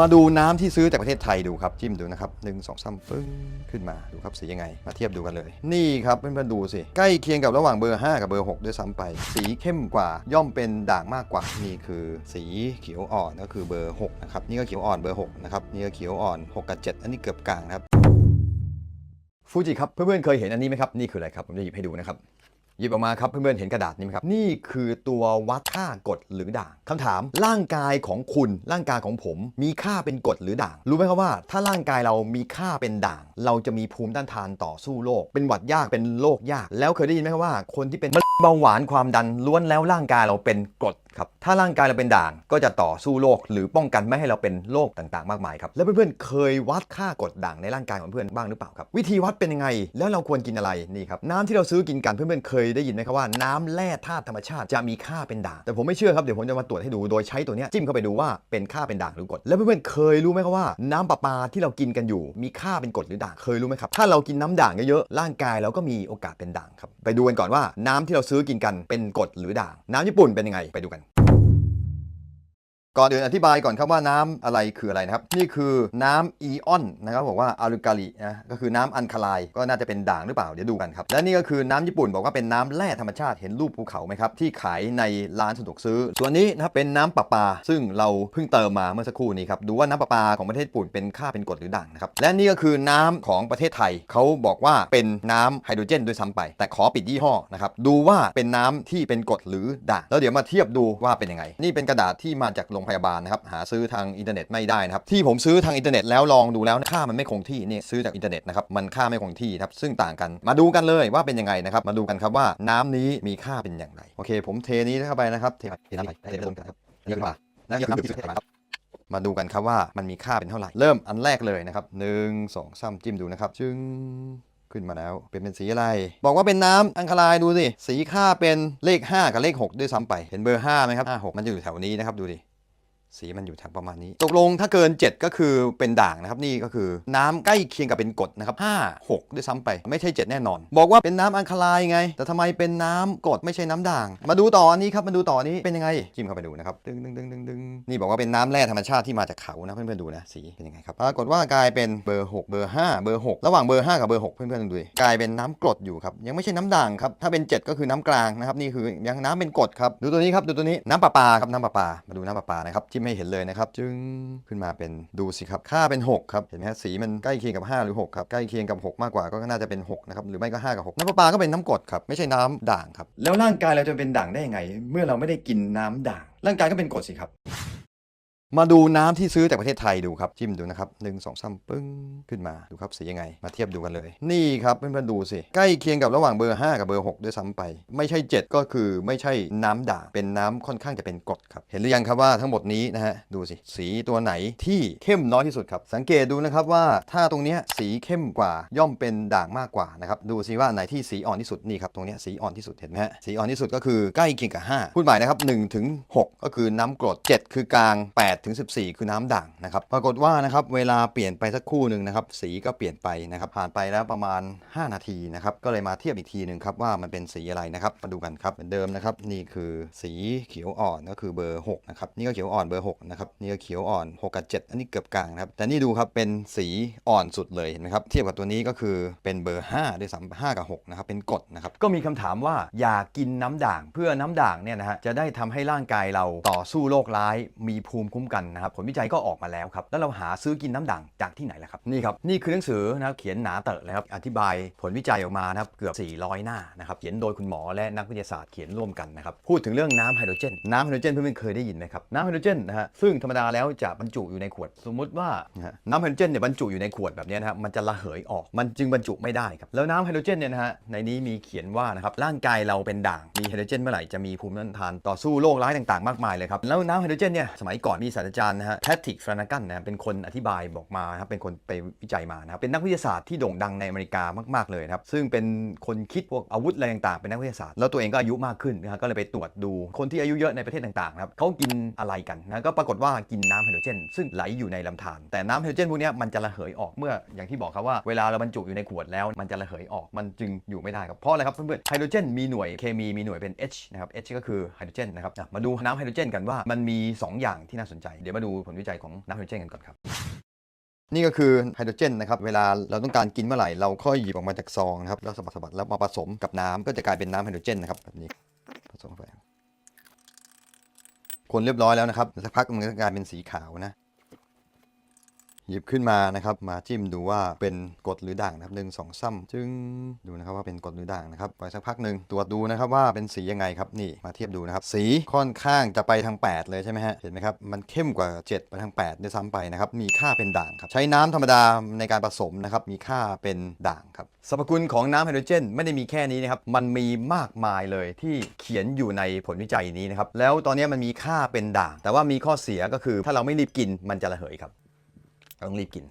มาดูน้ำที่ซื้อจากประเทศไทยดูครับจิ้มดูนะครับหนึ่งสองสามปึ้งขึ้นมาดูครับสียังไง มาเทียบดูกันเลย นี่ครับเพื่อนๆดูสิ ใกล้เคียงกับระหว่างเบอร์ 5 กับเบอร์ 6 ด้วยซ้ำไป สีเข้มกว่าย่อมเป็นด่างมากกว่านี่คือสีเขียวอ่อนก็คือเบอร์ 6 นะครับ นี่ก็เขียวอ่อนเบอร์ 6 นะครับ นี่ก็เขียวอ่อน 6 กับ 7 อันนี้เกือบกลางครับฟูจิครับเพื่อนๆเคยเห็นอันนี้ไหมครับนี่คืออะไรครับผมจะหยิบให้ดูนะครับ หยิบออกมาครับเพื่อนๆเห็นกระดาษนี้ไหมครับ นี่คือตัววัดค่ากดหรือด่างคำถาม ร่างกายของคุณร่างกายของผม มีค่าเป็นกดหรือด่าง รู้ไหมครับว่า ถ้าร่างกายเรามีค่าเป็นด่าง เราจะมีภูมิต้านทานต่อสู้โรคเป็นหวัดยากเป็นโรคยาก แล้วเคยได้ยินไหมครับว่า คนที่เป็นเร็งเบาหวานความดันล้วนแล้วร่างกายเราเป็นกรด ครับถ้าร่างกายเราเป็นด่างก็จะต่อสู้โรคหรือป้องกันไม่ให้เราเป็นโรคต่างๆ มากมายครับแล้วเพื่อนๆเคยวัดค่ากรดด่างในร่างกายของเพื่อนบ้างหรือเปล่าครับวิธีวัดเป็นยังไง แล้วเราควรกินอะไรนี่ครับน้ำที่เราซื้อกินกันเพื่อนๆเคยได้ยินไหมครับว่าน้ำแร่ธาตุธรรมชาติจะมีค่าเป็นด่าง แต่ผมไม่เชื่อครับเดี๋ยวผมจะมาตรวจให้ดูโดยใช้ตัวนี้จิ้มเข้าไปดูว่าเป็นค่าเป็นด่างหรือกรดแล้วเพื่อนๆเคยรู้ไหมครับว่าน้ำประปาที่เรากินกันอยู่ มีค่าเป็นกรดหรือด่างเคยรู้ไหมครับถ้าเรากินน้ำด่างเยอะๆร่างกายเราก็มีโอกาสเป็นด่างครับไปดูกันก่อนว่าน้ำที่เราซื้อกินกันเป็นกรดหรือด่าง น้ำญี่ปุ่นเป็นยังไงไปดูกัน ก่อนอื่นอธิบายก่อนครับว่าน้ำอะไรคืออะไรนะครับ นี่คือน้ำอีออนนะครับบอกว่าอะลูกาลินะก็คือน้ำอันคาไลน์ก็น่าจะเป็นด่างหรือเปล่าเดี๋ยวดูกันครับ และนี่ก็คือน้ำญี่ปุ่นบอกว่าเป็นน้ำแร่ธรรมชาติเห็นรูปภูเขาไหมครับ ที่ขายในร้านสะดวกซื้อ ส่วนนี้นะครับเป็นน้ำประปา ซึ่งเราเพิ่งเติมมาเมื่อสักครู่นี้ครับดูว่าน้ำประปาของประเทศญี่ปุ่นเป็นค่าเป็นกรดหรือด่างนะครับและนี่ก็คือน้ำของประเทศไทยเขาบอกว่าเป็นน้ำไฮโดรเจนด้วยซ้ำไป แต่ขอปิดยี่ห้อนะครับดูว่าเป็นน้ำที่เป็นกรดหรือด่างแล้วเดี๋ยวมาเทียบดูว่าเป็นยังไง นี่เป็นกระดาษที่มาจากโรงพยาบาลนะครับหาซื้อทางอินเทอร์เน็ตไม่ได้นะครับที่ผมซื้อทางอินเทอร์เน็ตแล้วลองดูแล้วค่ามันไม่คงที่นี่ซื้อจากอินเทอร์เน็ตนะครับมันค่าไม่คงที่ครับซึ่งต่างกันมาดูกันเลยว่าเป็นยังไงนะครับมาดูกันครับว่าน้ำนี้มีค่าเป็นอย่างไรโอเค ผมเทนี้เข้าไปนะครับเทไปเทน้ำไปเทลงกันครับเยอะกว่านะเยอะน้ำที่สุดครับมาดูกันครับว่ามันมีค่าเป็นเท่าไหร่ เริ่มอันแรกเลยนะครับหนึ่งสองสามจิ้มดูนะครับ จึงขึ้นมาแล้ว เป็นเป็นสีอะไร บอกว่าเป็นน้ำอังคารายดูสิ สีค่าเป็นเลข 5 กับเลข 6 ด้วยซ้ำไป เห็นเบอร์5ไหมครับ5 6มันจะอยู่แถวนี้นะครับ ดูดิ สีมันอยู่แถวประมาณนี้ ตกลงถ้าเกิน 7 ก็คือเป็นด่างนะครับนี่ก็คือน้ำใกล้เคียงกับเป็นกรดนะครับ5 6 ด้วยซ้ำไปไม่ใช่ 7 แน่นอน บอกว่าเป็นน้ำอังคารายไง แต่ทำไมเป็นน้ำกรดไม่ใช่น้ำด่าง มาดูต่อนี้ครับมาดูต่อนี้เป็นยังไงจิ้มเข้าไปดูนะครับดึงดึงดึงดึงดึงนี่บอกว่าเป็นน้ำแร่ธรรมชาติที่มาจากเขานะเพื่อนๆดูนะสีเป็นยังไงครับปรากฏว่ากลายเป็นเบอร์6เบอร์5เบอร์6ระหว่างเบอร์5กับเบอร์6เพื่อนๆดูดิกลายเป็นน้ำกรดอยู่ครับยังไม่ใช่น้ำด่างครับถ้าเป็น 7 ก็คือน้ำกลางนะครับนี่คือยังน้ำเป็นกรดครับดูตัวนี้ครับดูตัวนี้น้ำประปาครับน้ำประปามาดูน้ำประปานะครับไม่เห็นเลยนะครับ จึงขึ้นมาเป็นดูสิครับ ค่าเป็น 6 ครับ เห็นไหมฮะสีมันใกล้เคียงกับ 5 หรือ 6 ครับ ใกล้เคียงกับ 6 มากกว่าก็น่าจะเป็น 6 นะครับ หรือไม่ก็ 5 กับ 6 น้ำประปาก็เป็นน้ำกรดครับ ไม่ใช่น้ำด่างครับ แล้วร่างกายเราจะเป็นด่างได้ยังไง เมื่อเราไม่ได้กินน้ำด่าง ร่างกายก็เป็นกรดสิครับ มาดูน้ำที่ซื้อจากประเทศไทยดูครับจิ้มดูนะครับหนึ่งสองสามปึ้งขึ้นมาดูครับสียังไง มาเทียบดูกันเลย นี่ครับเพื่อนๆดูสิ ใกล้เคียงกับระหว่างเบอร์ 5 กับเบอร์ 6 ด้วยซ้ำไป ไม่ใช่ 7 ก็คือไม่ใช่น้ำด่างเป็นน้ำค่อนข้างจะเป็นกรดครับ เห็นหรือยังครับว่าทั้งหมดนี้นะฮะดูสิ สีตัวไหนที่เข้มน้อยที่สุดครับ สังเกตดูนะครับว่าถ้าตรงนี้สีเข้มกว่าย่อมเป็นด่างมากกว่านะครับดูสิว่าไหนที่สีอ่อนที่สุดนี่ครับตรงนี้สีอ่อนที่สุดเห็นไหมฮะสีอ่อนที่สุดก็คือใกล้เคียงกับ 5 พูดหมายนะครับ1ถึง6ก็คือน้ำกรด 7 คือกลาง8ถึง14 คือน้ำด่างนะครับปรากฏว่านะครับเวลาเปลี่ยนไปสักครู่หนึ่งนะครับสีก็เปลี่ยนไปนะครับผ่านไปแล้วประมาณ 5 นาทีนะครับก็เลยมาเทียบอีกทีหนึ่งครับว่ามันเป็นสีอะไรนะครับมาดูกันครับเหมือนเดิมนะครับนี่คือสีเขียวอ่อนก็คือเบอร์6นะครับนี่ก็เขียวอ่อนเบอร์6นะครับนี่ก็เขียวอ่อน 6 กับ 7 อันนี้เกือบกลางนะครับแต่นี่ดูครับเป็นสีอ่อนสุดเลยเห็นไหมครับเทียบกับตัวนี้ก็คือเป็นเบอร์5ด้วยซ้ำ5กับ6นะครับเป็นกดนะครับก็มีคำถามว่าอย่ากินน้ำด่าง เพื่อน้ำด่างเนี่ยนะฮะจะได้ทำให้ร่างกายเราต่อสู้โรคร้ายมีภูมิคุ้มกันนะครับผลวิจัยก็ออกมาแล้วครับแล้วเราหาซื้อกินน้ำด่างจากที่ไหนล่ะครับนี่ครับนี่คือหนังสือนะครับเขียนหนาเตอะเลยครับอธิบายผลวิจัยออกมานะครับเกือบ 400 หน้านะครับเขียนโดยคุณหมอและนักวิทยาศาสตร์เขียนร่วมกันนะครับพูดถึงเรื่องน้ำไฮโดรเจนน้ำไฮโดรเจนเพื่อนๆเคยได้ยินไหมครับน้ำไฮโดรเจนนะฮะซึ่งธรรมดาแล้วจะบรรจุอยู่ในขวด สมมุติว่านะฮะน้ำไฮโดรเจนเนี่ยบรรจุอยู่ในขวดแบบนี้นะครับมันจะระเหยออกมันจึงบรรจุไม่ได้ครับแล้วน้ำไฮโดรเจนเนี่ยนะฮะในนี้มีเขียนว่านะครับร่างกายเราเป็นด่างมีไฮโดรเจนเมื่อไหร่จะมีภูมิต้านทานต่อสู้โรคร้ายต่างๆ มากมายเลยครับแล้วน้ำไฮโดรเจนเนี่ยสมัยก่อนมีศาสตราจารย์นะฮะแพทริกฟรานากันนะเป็นคนอธิบายบอกมาครับเป็นคนไปวิจัยมานะครับเป็นนักวิทยาศาสตร์ที่โด่งดังในอเมริกามากๆเลยนะครับซึ่งเป็นคนคิดพวกอาวุธอะไรต่างๆเป็นนักวิทยาศาสตร์แล้วตัวเองก็อายุมากขึ้นนะฮะก็เลยไปตรวจดูคนที่อายุเยอะในประเทศต่างๆครับเขากินอะไรกันนะก็ปรากฏว่ากินน้ำไฮโดรเจน ซึ่งไหลอยู่ในลำธารแต่น้ำไฮโดรเจนพวกนี้มันจะระเหยออกเมื่ออย่างที่บอกครับว่าเวลาเราบรรจุอยู่ในขวดแล้ว มันจะระเหยออกมันจึงอยู่ไม่ได้ครับเพราะอะไรครับเพื่อนๆไฮโดรเจนมีหน่วยเคมีมีหน่วยเป็น H นะครับ H ก็คือไฮโดรเจนนะครับมาดูน้ำไฮโดรเจนกันว่ามันมี 2 อย่างที่น่าสนใจจัย เดี๋ยวมาดูผลวิจัยของน้ำไฮโดรเจนกันก่อนครับนี่ก็คือไฮโดรเจนนะครับ เวลาเราต้องการกินเมื่อไหร่ เราค่อยหยิบออกมาจากซองนะครับ แล้วสบัดสบัดแล้วมาผสมกับน้ำก็จะกลายเป็นน้ำไฮโดรเจนนะครับแบบนี้ผสมเข้าไปคนเรียบร้อยแล้วนะครับสักพักมันก็กลายเป็นสีขาวนะ หยิบขึ้นมานะครับมาจิ้มดูว่าเป็นกดหรือด่างนะครับหนึ่งสองซ้ำจึงดูนะครับว่าเป็นกดหรือด่างนะครับไปสักพักหนึ่งตรวจดูนะครับว่าเป็นสียังไงครับนี่มาเทียบดูนะครับสีค่อนข้างจะไปทาง 8 เลยใช่ไหมฮะเห็นไหมครับมันเข้มกว่า 7 ไปทาง 8 ด้วยซ้ำไปนะครับมีค่าเป็นด่างครับใช้น้ำธรรมดาในการผสมนะครับมีค่าเป็นด่างครับสรรพคุณของน้ำไฮโดรเจน ไม่ได้มีแค่นี้นะครับมันมีมากมายเลยที่เขียนอยู่ในผลวิจัยนี้นะครับแล้วตอนนี้มันมีค่าเป็นด่าง แต่ว่ามีข้อเสียก็คือถ้าเราไม่รีบกินมันจะระเหยครับ ต้องรีบกิน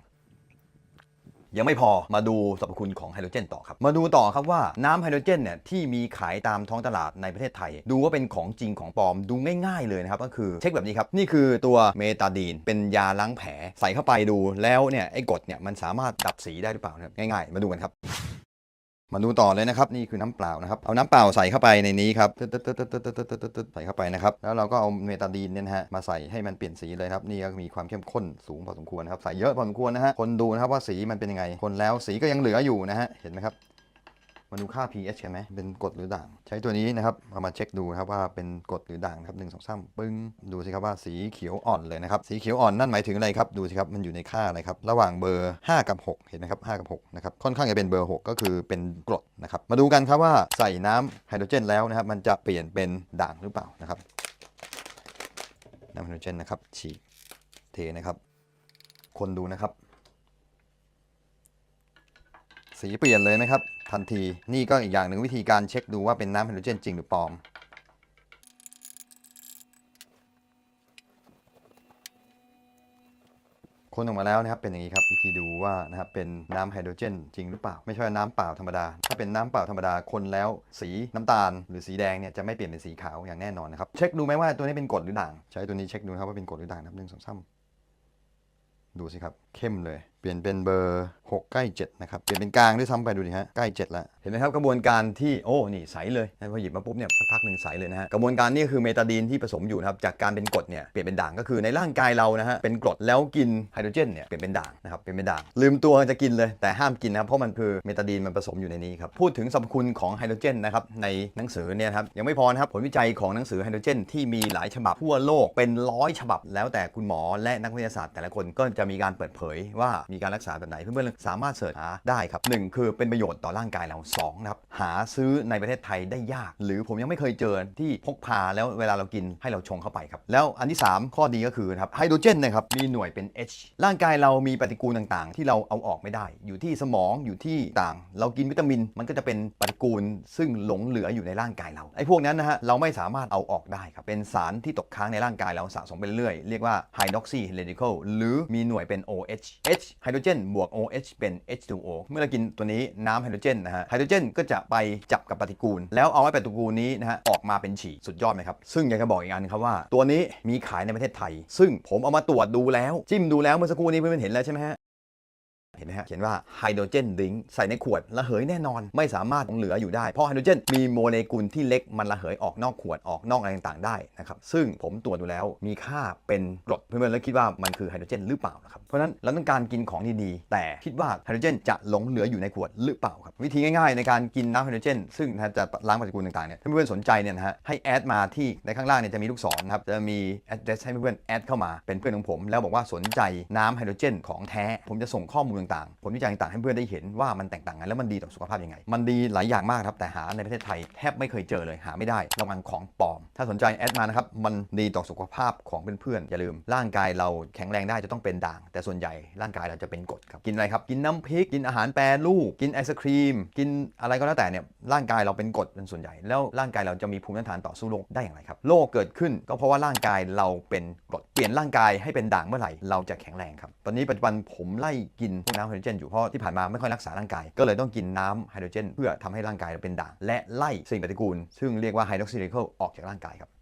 ยังไม่พอมาดูสรรพคุณของไฮโดรเจนต่อครับ มาดูต่อครับว่าน้ำไฮโดรเจนเนี่ยที่มีขายตามท้องตลาดในประเทศไทย ดูว่าเป็นของจริงของปลอมดูง่ายๆเลยนะครับ ก็คือเช็คแบบนี้ครับ นี่คือตัวเมตาดีน เป็นยาล้างแผลใส่เข้าไปดูแล้วเนี่ยไอ้กรดเนี่ยมันสามารถดับสีได้หรือเปล่านะครับง่ายๆ มาดูกันครับ มาดูต่อเลยนะครับนี่คือน้ำเปล่านะครับเอาน้ำเปล่าใส่เข้าไปในนี้ครับใส่เข้าไปนะครับแล้วเราก็เอาเมตาดีนเนี่ยฮะมาใส่ให้มันเปลี่ยนสีเลยครับนี่ก็มีความเข้มข้นสูงพอสมควรครับใส่เยอะพอสมควรนะฮะคนดูนะครับว่าสีมันเป็นยังไง คนแล้วสีก็ยังเหลืออยู่นะฮะเห็นไหมครับ มาดูค่า pH กันไหมเป็นกรดหรือด่าง ใช้ตัวนี้นะครับเอามาเช็คดูนะครับว่าเป็นกรดหรือด่างครับหนึ่งสองสามปึ้งดูสิครับว่าสีเขียวอ่อนเลยนะครับสีเขียวอ่อนนั่นหมายถึงอะไรครับดูสิครับมันอยู่ในค่าอะไรครับระหว่างเบอร์ 5 กับ 6 เห็นไหมครับ5กับ6นะครับค่อนข้างจะเป็นเบอร์ 6 ก็คือเป็นกรดนะครับมาดูกันครับว่าใส่น้ำไฮโดรเจนแล้วนะครับมันจะเปลี่ยนเป็นด่างหรือเปล่านะครับน้ำไฮโดรเจนนะครับฉีกเทนะครับคนดูนะครับ สีเปลี่ยนเลยนะครับ ทันที นี่ก็อีกอย่างหนึ่งวิธีการเช็คดูว่าเป็นน้ำไฮโดรเจนจริงหรือปลอม คนออกมาแล้วนะครับเป็นอย่างนี้ครับวิธีดูว่านะครับเป็นน้ำไฮโดรเจนจริงหรือเปล่า ไม่ใช่น้ำเปล่าธรรมดา ถ้าเป็นน้ำเปล่าธรรมดาคนแล้วสีน้ำตาล หรือสีแดงเนี่ยจะไม่เปลี่ยนเป็นสีขาวอย่างแน่นอนนะครับเช็คดูไหมว่าตัวนี้เป็นกรดหรือด่าง ใช้ตัวนี้เช็คดูครับว่าเป็นกรดหรือด่างนะครับหนึ่งสองสามดูสิครับ เข้มเลย เปลี่ยนเป็นเบอร์ 6 ใกล้ 7 นะครับ เปลี่ยนเป็นกลางด้วยซ้ำไปดูดิฮะ ใกล้ 7 แล้ว เห็นไหมครับกระบวนการที่ โอ้ นี่ใสเลยพอหยิบมาปุ๊บเนี่ยสักพักหนึ่งใสเลยนะฮะ กระบวนการนี้คือเมตาดีนที่ผสมอยู่นะครับ จากการเป็นกรดเนี่ยเปลี่ยนเป็นด่างก็คือในร่างกายเรานะฮะ เป็นกรดแล้วกินไฮโดรเจนเนี่ยเปลี่ยนเป็นด่างนะครับ เปลี่ยนเป็นด่าง ลืมตัวจะกินเลย แต่ห้ามกินนะครับ เพราะมันคือเมตาดีนมันผสมอยู่ในนี้ครับ พูดถึงสรรพคุณของไฮโดรเจนนะครับในหนังสือเนี่ยครับยังไม่พอนะครับผลวิจัยของหนังสือไฮโดรเจนที่มีหลายฉบับทั่วโลกเป็นร้อยฉบับแล้วแต่คุณหมอและนักวิทยาศาสตร์แต่ละคนก็จะมีการเปิดเผยว่ามีการรักษาแบบไหนเพื่อนๆสามารถเสิร์ชหาได้ครับหนึ่งคือเป็นประโยชน์ต่อร่างกายเราสองนะครับหาซื้อในประเทศไทยได้ยาก หรือผมยังไม่เคยเจอที่พกพาแล้วเวลาเรากินให้เราชงเข้าไปครับ แล้วอันที่ 3 ข้อดีก็คือครับไฮโดรเจนนะครับมีหน่วยเป็น H ร่างกายเรามีปฏิกูลต่างๆ ที่เราเอาออกไม่ได้ อยู่ที่สมองอยู่ที่ต่าง เรากินวิตามิน มันก็จะเป็นปฏิกูล ซึ่งหลงเหลืออยู่ในร่างกายเราไอ้พวกนั้นนะฮะเราไม่สามารถเอาออกได้ครับเป็นสารที่ตกค้างในร่างกายเราสะสมไปเรื่อยเรียกว่า hydroxy radical หรือมีหน่วยเป็น OH H ไฮโดรเจนบวก OH เป็น H2O เมื่อเรากินตัวนี้น้ำไฮโดรเจนนะฮะไฮโดรเจนก็จะไปจับกับปฏิกูล แล้วเอาไอ้ปฏิกูลนี้นะฮะออกมาเป็นฉี่สุดยอดไหมครับ ซึ่งอยากจะบอกอีกอันครับว่า ตัวนี้มีขายในประเทศไทย ซึ่งผมเอามาตรวจดูแล้วจิ้มดูแล้วเมื่อสักครู่นี้เพื่อนๆเห็นแล้วใช่ไหมฮะ เห็นไหมฮะ เขียนว่าไฮโดรเจนดิงใส่ในขวดระเหยแน่นอน ไม่สามารถงเหลืออยู่ได้ เพราะไฮโดรเจนมีโมเลกุลที่เล็กมันระเหยออกนอกขวดออกนอกอะไรต่างๆได้นะครับ ซึ่งผมตรวจดูแล้วมีค่าเป็นกรดเพื่อนๆแล้วคิดว่ามันคือไฮโดรเจนหรือเปล่านะครับ เพราะนั้นเราต้องการกินของดีๆ แต่คิดว่าไฮโดรเจนจะหลงเหลืออยู่ในขวดหรือเปล่าครับ วิธีง่ายๆ ในการกินน้ำไฮโดรเจน ซึ่งจะล้างปฏิกูลต่างๆเนี่ยถ้าเพื่อนๆสนใจเนี่ยนะฮะให้แอดมาที่ในข้างล่างเนี่ยจะมีลูกศรนะครับจะมี address ให้เพื่อนๆแอดเข้ามาเป็นเพื่อนของผม แล้วบอกว่าสนใจน้ำไฮโดรเจนของแท้ผมจะส่งข้อมูลต่างๆ ผลวิจัยต่างๆ ให้เพื่อนได้เห็นว่ามันแตกต่างกันแล้วมันดีต่อสุขภาพยังไง มันดีหลายอย่างมากครับแต่หาในประเทศไทยแทบไม่เคยเจอเลยหาไม่ได้ระวังของปลอม ถ้าสนใจแอดมานะครับมันดีต่อสุขภาพของเพื่อนๆอย่าลืม ร่างกายเราแข็งแรงได้จะต้องเป็นด่าง แต่ส่วนใหญ่ร่างกายเราจะเป็นกรดครับกินอะไรครับกินน้ำพริกกินอาหารแปรรูปกินไอศครีม กินอะไรก็แล้วแต่เนี่ยร่างกายเราเป็นกรดเป็นส่วนใหญ่ แล้วร่างกายเราจะมีภูมิต้านทานต่อสู้โรคได้อย่างไรครับโรคเกิดขึ้นก็เพราะว่าร่างกายเราเป็นกรดเปลี่ยนร่างกายให้เป็นด่างเมื่อไหร่เราจะแข็งแรงครับตอนนี้ปัจจุบันผมไล่กินพวน้ำไฮโดรเจนอยู่เพราะที่ผ่านมาไม่ค่อยรักษาร่างกาย ก็เลยต้องกินน้ำไฮโดรเจน เพื่อทำให้ร่างกายเราเป็นด่างและไล่สิ่งปฏิกูล ซึ่งเรียกว่าไฮดรอกซิเลโคออกจากร่างกายครับ